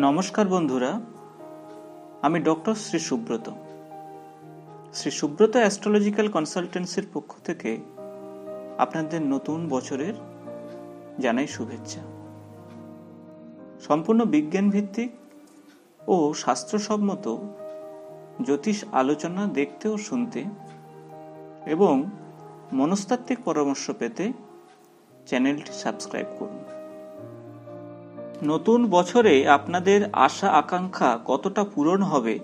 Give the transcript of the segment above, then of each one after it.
নমস্কার বন্ধুরা, আমি ডক্টর শ্রী সুব্রত। শ্রী সুব্রত অ্যাস্ট্রোলজিক্যাল কনসালটেন্সির পক্ষ থেকে আপনাদের নতুন বছরের জানাই শুভেচ্ছা। সম্পূর্ণ বিজ্ঞান ভিত্তিক ও শাস্ত্রসম্মত জ্যোতিষ আলোচনা দেখতে ও শুনতে এবং মনস্তাত্ত্বিক পরামর্শ পেতে চ্যানেলটি সাবস্ক্রাইব করুন। নতুন বছরে আপনাদের আশা আকাঙ্ক্ষা কতটা পূরণ হবে?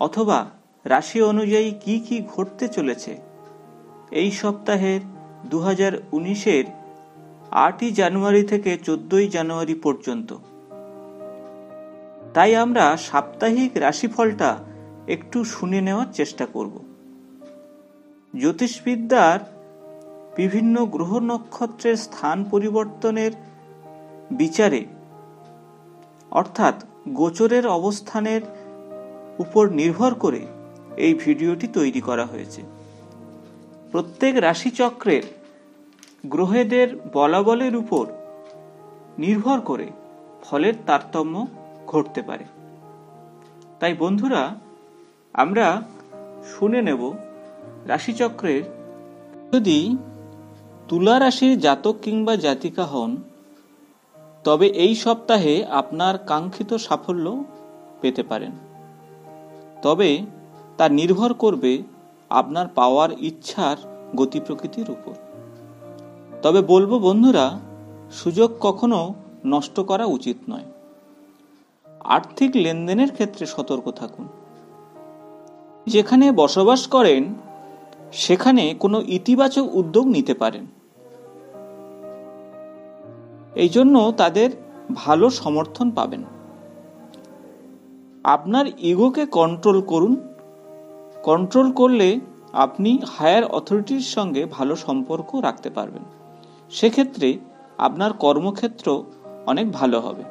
অথবা রাশি অনুযায়ী কি কি ঘটতে চলেছে? এই সপ্তাহের দু হাজার উনিশের আটই জানুয়ারি থেকে চোদ্দই জানুয়ারি পর্যন্ত। তাই আমরা সাপ্তাহিক রাশিফলটা একটু শুনে নেওয়ার চেষ্টা করব। জ্যোতিষবিদ্যার বিভিন্ন গ্রহ নক্ষত্রের স্থান পরিবর্তনের বিচারে। অর্থাৎ গোচরের অবস্থানের উপর নির্ভর করে এই ভিডিওটি তৈরি করা হয়েছে। প্রত্যেক রাশিচক্রের গ্রহেদের বলাবলের উপর নির্ভর করে ফলের তারতম্য ঘটতে পারে। তাই বন্ধুরা, আমরা শুনে নেব রাশিচক্রের যদি তুলা রাশির জাতক কিংবা জাতিকা হন তবে এই সপ্তাহে আপনার কাঙ্ক্ষিত সাফল্য পেতে পারেন। তবে তা নির্ভর করবে আপনার পাওয়ার ইচ্ছার গতি প্রকৃতির উপর। তবে বলব বন্ধুরা, সুযোগ কখনো নষ্ট করা উচিত নয়। আর্থিক লেনদেনের ক্ষেত্রে সতর্ক থাকুন। যেখানে বসবাস করেন, সেখানে কোনো ইতিবাচক উদ্যোগ নিতে পারেন। এই জন্য তাদের ভালো সমর্থন পাবেন। আপনার ইগোকে কন্ট্রোল করুন। কন্ট্রোল করলে আপনি হায়ার অথরিটির সঙ্গে ভালো সম্পর্ক রাখতে পারবেন। সেক্ষেত্রে আপনার কর্মক্ষেত্র অনেক ভালো হবে।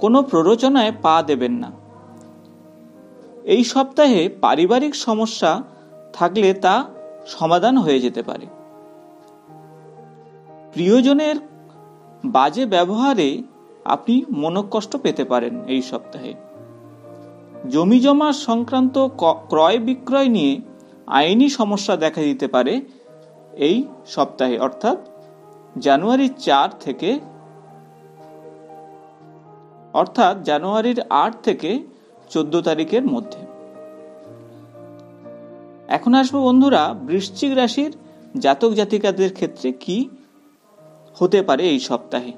কোনো প্ররোচনায় পা দেবেন না। এই সপ্তাহে পারিবারিক সমস্যা থাকলে তা সমাধান হয়ে যেতে পারে। প্রিয়জনের বাজে ব্যবহারে আপনি মনোকষ্ট পেতে পারেন এই সপ্তাহে। জমি জমা সংক্রান্ত ক্রয় বিক্রয় নিয়ে আইনি সমস্যা দেখা দিতে পারে এই সপ্তাহে, অর্থাৎ জানুয়ারি চার থেকে, অর্থাৎ জানুয়ারির আট থেকে চোদ্দ তারিখের মধ্যে। এখন আসব বন্ধুরা, বৃশ্চিক রাশির জাতক জাতিকাদের ক্ষেত্রে কি হতে পারে এই সপ্তাহে।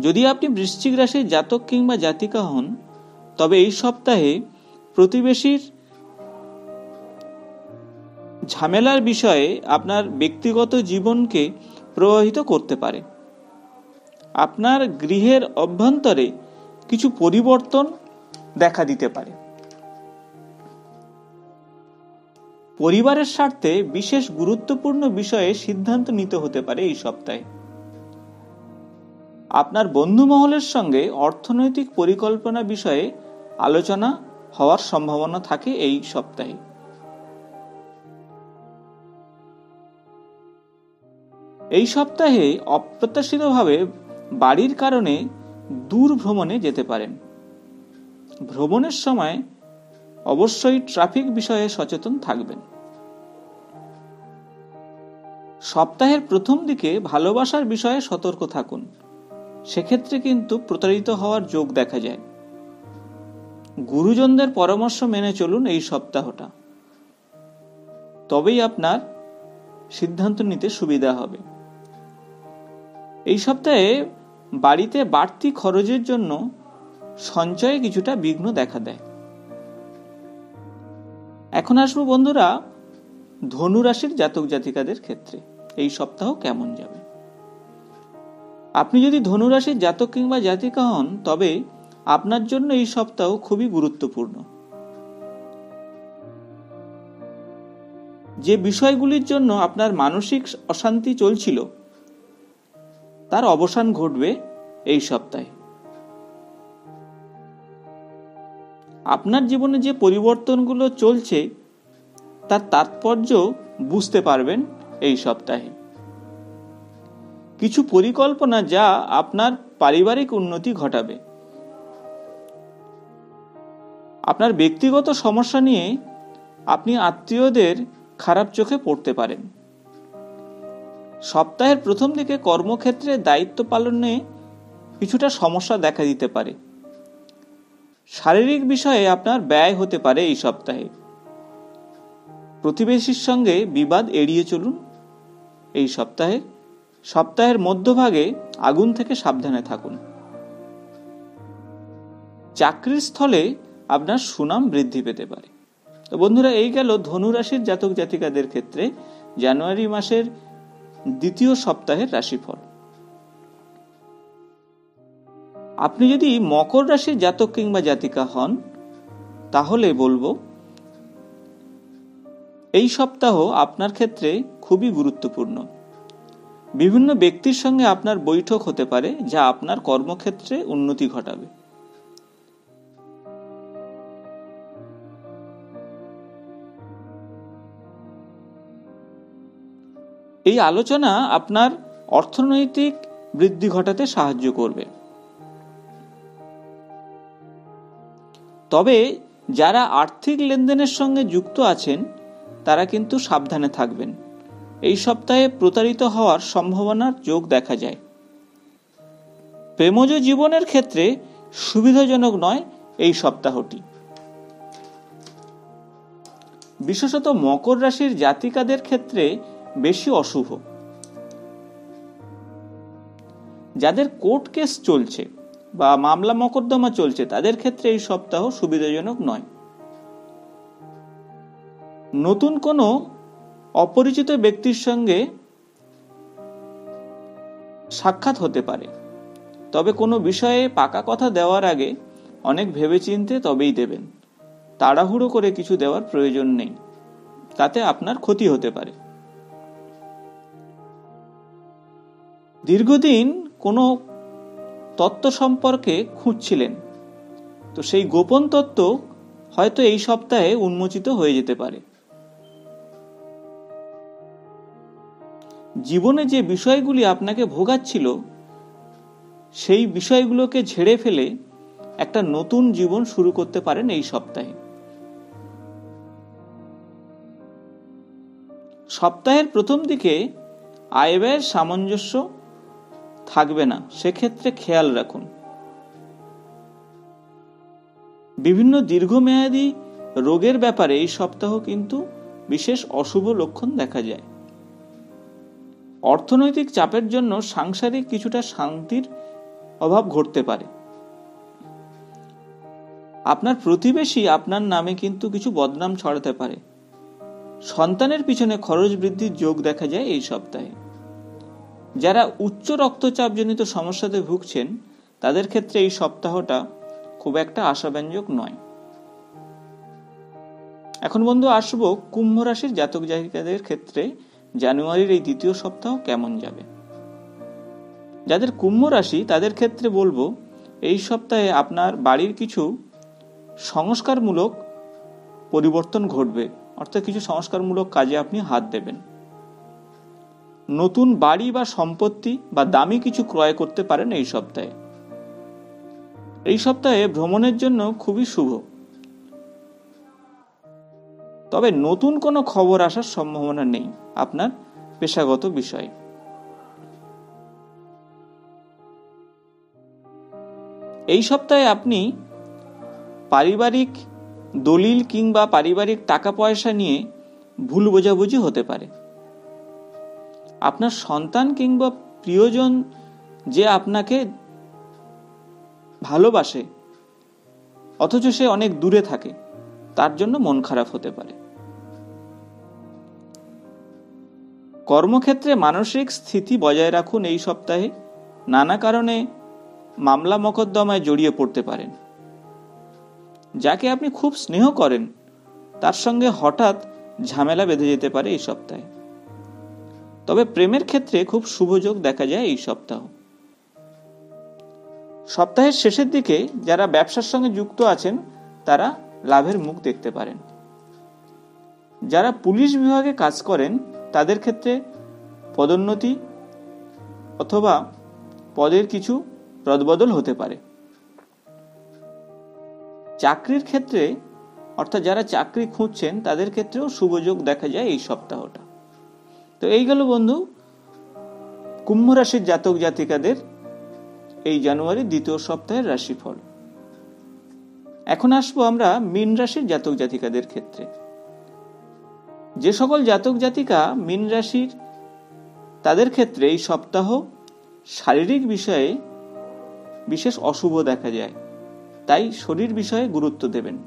যদি আপনি বৃশ্চিক রাশির জাতক কিংবা জাতিকা হন, তবে এই সপ্তাহে প্রতিবেশীর ঝামেলার বিষয়ে আপনার ব্যক্তিগত জীবনকে প্রভাবিত করতে পারে। আপনার গৃহের অভ্যন্তরে কিছু পরিবর্তন দেখা দিতে পারে। পরিবারের স্বার্থে বিশেষ গুরুত্বপূর্ণ বিষয়ে সিদ্ধান্ত নিতে হতে পারে এই সপ্তাহে। আপনার বন্ধু মহলের সঙ্গে অর্থনৈতিক পরিকল্পনা বিষয়ে আলোচনা হওয়ার সম্ভাবনা থাকে এই সপ্তাহে। এই সপ্তাহে অপ্রত্যাশিতভাবে বাড়ির কারণে দূর ভ্রমণে যেতে পারেন। ভ্রমণের সময় অবশ্যই ট্রাফিক বিষয়ে সচেতন থাকবেন। সপ্তাহের প্রথম দিকে ভালোবাসার বিষয়ে সতর্ক থাকুন। সেক্ষেত্রে কিন্তু প্রতারিত হওয়ার যোগ দেখা যায়। গুরুজনদের পরামর্শ মেনে চলুন এই সপ্তাহটা। তবেই আপনার সিদ্ধান্ত নিতে সুবিধা হবে। এই সপ্তাহে বাড়িতে বাড়তি খরচের জন্য সঞ্চয়ে কিছুটা বিঘ্ন দেখা দেয়। এখন আসব বন্ধুরা ধনু রাশির জাতক জাতিকাদের ক্ষেত্রে। এই সপ্তাহ কেমন যাবে? আপনি যদি ধনুরাশির জাতক কিংবা জাতিকা হন, তবে আপনার জন্য এই সপ্তাহ খুবই গুরুত্বপূর্ণ। যে বিষয়গুলির জন্য আপনার মানসিক অশান্তি চলছিল, তার অবসান ঘটবে এই সপ্তাহে। আপনার জীবনে যে পরিবর্তনগুলো চলছে, তার তাৎপর্য বুঝতে পারবেন এই সপ্তাহে। কিছু পরিকল্পনা যা আপনার পারিবারিক উন্নতি ঘটাবে। আপনার ব্যক্তিগত সমস্যা নিয়ে আপনি আত্মীয়দের খারাপ চোখে পড়তে পারেন। সপ্তাহের প্রথম দিকে কর্মক্ষেত্রে দায়িত্ব পালনে কিছুটা সমস্যা দেখা দিতে পারে। শারীরিক বিষয়ে আপনার ব্যয় হতে পারে এই সপ্তাহে। প্রতিবেশীর সঙ্গে বিবাদ এড়িয়ে চলুন। এই সপ্তাহে, সপ্তাহের মধ্যভাগে আগুন থেকে সাবধানে থাকুন। চাকরির স্থলে আপনার সুনাম বৃদ্ধি পেতে পারে। তো বন্ধুরা, এই গেল ধনুরাশির জাতক জাতিকাদের ক্ষেত্রে জানুয়ারি মাসের দ্বিতীয় সপ্তাহের রাশিফল। আপনি যদি মকর রাশির জাতক কিংবা জাতিকা হন, তাহলে বলব, এই সপ্তাহ আপনার ক্ষেত্রে খুবই গুরুত্বপূর্ণ। বিভিন্ন ব্যক্তির সঙ্গে আপনার বৈঠক হতে পারে, যা আপনার কর্মক্ষেত্রে উন্নতি ঘটাবে। এই আলোচনা আপনার অর্থনৈতিক বৃদ্ধি ঘটাতে সাহায্য করবে। তবে যারা আর্থিক লেনদেনের সঙ্গে যুক্ত আছেন, তারা কিন্তু সাবধানে থাকবেন। এই সপ্তাহে প্রতারিত হওয়ার সম্ভাবনার যোগ দেখা যায়। প্রেমজ জীবনের ক্ষেত্রে সুবিধাজনক নয় এই সপ্তাহটি। বিশেষত মকর রাশির জাতিকাদের ক্ষেত্রে বেশি অশুভ। যাদের কোর্ট কেস চলছে বা মামলা মকদ্দমা চলছে, তাদের ক্ষেত্রে এই সপ্তাহ সুবিধাজনক নয়। নতুন কোনো অপরিচিত ব্যক্তির সঙ্গে সাক্ষাৎ হতে পারে। তবে কোনো বিষয়ে পাকা কথা দেওয়ার আগে অনেক ভেবেচিন্তে তবেই দেবেন। তাড়াহুড়ো করে কিছু দেওয়ার প্রয়োজন নেই, তাতে আপনার ক্ষতি হতে পারে। দীর্ঘদিন কোনো তত্ত্ব সম্পর্কে খুঁজছিলেন। তো সেই গোপন তত্ত্ব হয়তো এই সপ্তাহে উন্মোচিত হয়ে যেতে পারে। জীবনে যে বিষয়গুলি আপনাকে ভোগাচ্ছিল, সেই বিষয়গুলোকে ঝেড়ে ফেলে একটা নতুন জীবন শুরু করতে পারেন এই সপ্তাহে। সপ্তাহের প্রথম দিকে আয় ব্যয়ের সামঞ্জস্য থাকবে না। সেক্ষেত্রে খেয়াল রাখুন। বিভিন্ন দীর্ঘমেয়াদী রোগের ব্যাপারে এই সপ্তাহ কিন্তু বিশেষ অশুভ লক্ষণ দেখা যায়। অর্থনৈতিক চাপের জন্য সাংসারিক কিছুটা শান্তির অভাব ঘটতে পারে। আপনার প্রতিবেশী আপনার নামে কিন্তু কিছু বদনাম ছড়াতে পারে। সন্তানের পিছনে খরচ বৃদ্ধির যোগ দেখা যায় এই সপ্তাহে। যারা উচ্চ রক্তচাপজনিত সমস্যাতে ভুগছেন, তাদের ক্ষেত্রে এই সপ্তাহটা খুব একটা আশাব্যঞ্জক নয়। এখন বন্ধু, আসব কুম্ভ রাশির জাতক জাতিকাদের ক্ষেত্রে জানুয়ারির এই দ্বিতীয় সপ্তাহ কেমন যাবে? যাদের কুম্ভ রাশি, তাদের ক্ষেত্রে বলব, এই সপ্তাহে আপনার বাড়ির কিছু সংস্কারমূলক পরিবর্তন ঘটবে। অর্থাৎ কিছু সংস্কারমূলক কাজে আপনি হাত দেবেন। নতুন বাড়ি বা সম্পত্তি বা দামি কিছু ক্রয় করতে পারেন এই সপ্তাহে। এই সপ্তাহে ভ্রমণের জন্য খুবই শুভ। তবে নতুন কোনো খবর আসার সম্ভাবনা নেই আপনার পেশাগত বিষয়। এই সপ্তাহে আপনি পারিবারিক দলিল কিংবা পারিবারিক টাকা পয়সা নিয়ে ভুল বোঝাবুঝি হতে পারে। আপনার সন্তান কিংবা প্রিয়জন যে আপনাকে ভালোবাসে, অথচ সে অনেক দূরে থাকে, তার জন্য মন খারাপ হতে পারে। কর্মক্ষেত্রে মানসিক স্থিতি বজায় রাখুন এই সপ্তাহে। নানা কারণে মামলা মকদ্দমায় জড়িয়ে পড়তে পারেন। যাকে আপনি খুব স্নেহ করেন, তার সঙ্গে হঠাৎ ঝামেলা বেঁধে যেতে পারে এই সপ্তাহে। তবে প্রেমের ক্ষেত্রে খুব শুভযোগ দেখা যায় এই সপ্তাহ। সপ্তাহের শেষের দিকে যারা ব্যবসার সঙ্গে যুক্ত আছেন, তারা লাভের মুখ দেখতে পারেন। যারা পুলিশ বিভাগে কাজ করেন, তাদের ক্ষেত্রে পদোন্নতি অথবা পদের কিছু রদবদল হতে পারে। চাকরির ক্ষেত্রে, অর্থাৎ যারা চাকরি খুঁজছেন, তাদের ক্ষেত্রেও শুভযোগ দেখা যায় এই সপ্তাহটা। তো এই গেল বন্ধু, কুম্ভ রাশির জাতক জাতিকাদের এই জানুয়ারি দ্বিতীয় সপ্তাহের রাশিফল। এখন আসব আমরা মীন রাশির জাতক জাতিকাদের ক্ষেত্রে। যে সকল জাতক জাতিকা মীন রাশির, তাদের ক্ষেত্রে এই সপ্তাহ শারীরিক বিষয়ে বিশেষ অশুভ দেখা যায়। তাই শরীর বিষয়ে গুরুত্ব দেবেন।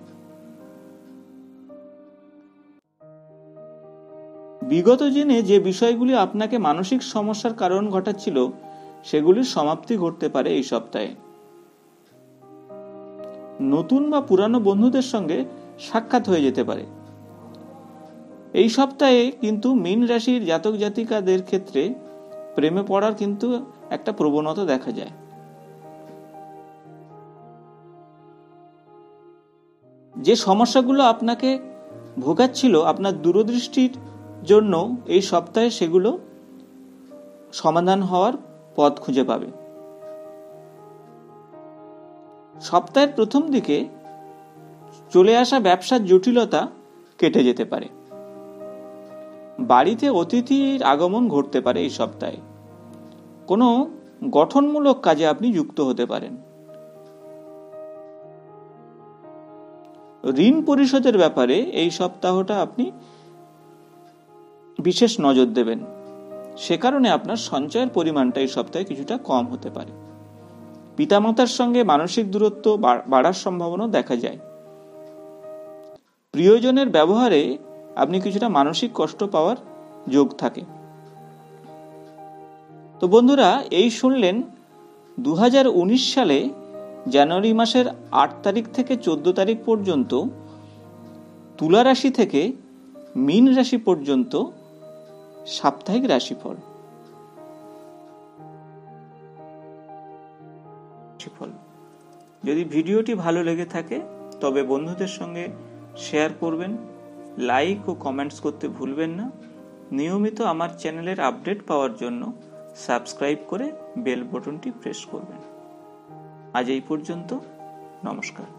বিগত দিনে যে বিষয়গুলি আপনাকে মানসিক সমস্যার কারণ ঘটাচ্ছিল, সেগুলির সমাপ্তি ঘটতে পারে এই সপ্তাহে। নতুন বা পুরানো বন্ধুদের সঙ্গে সাক্ষাৎ হয়ে যেতে পারে। এই সপ্তাহে কিন্তু মীন রাশির জাতক জাতিকাদের ক্ষেত্রে প্রেমে পড়ার কিন্তু একটা প্রবণতা দেখা যায়। যে সমস্যাগুলো আপনাকে ভোগাচ্ছিল, আপনার দূরদৃষ্টির জন্য এই সপ্তাহে সেগুলো সমাধান হওয়ার পথ খুঁজে পাবে। সপ্তাহের প্রথম দিকে চলে আসা ব্যবসার জটিলতা কেটে যেতে পারে। বাড়িতে অতিথির আগমন ঘটতে পারে এই সপ্তাহে। কোনো গঠনমূলক কাজে আপনি যুক্ত হতে পারেন। ঋণ পরিশোধের ব্যাপারে এই সপ্তাহটা আপনি বিশেষ নজর দেবেন। সে কারণে আপনার সঞ্চয়ের পরিমাণটা এই সপ্তাহে কিছুটা কম হতে পারে। পিতামাতার সঙ্গে মানসিক দূরত্ব বাড়ার সম্ভাবনা দেখা যায়। প্রিয়জনের ব্যবহারে আপনি কিছুটা মানসিক কষ্ট পাওয়ার যোগ থাকে। তো বন্ধুরা, এই শুনলেন দু হাজার উনিশ সালে জানুয়ারি মাসের আট তারিখ থেকে চোদ্দ তারিখ পর্যন্ত তুলা রাশি থেকে মীন রাশি পর্যন্ত সাপ্তাহিক রাশিফল। যদি ভিডিওটি ভালো লেগে থাকে, তবে বন্ধুদের সঙ্গে শেয়ার করবেন, লাইক ও কমেন্টস করতে ভুলবেন না। নিয়মিত আমার চ্যানেলের আপডেট পাওয়ার জন্য সাবস্ক্রাইব করে বেল বটনটি প্রেস করবেন। আজ এই পর্যন্ত, নমস্কার।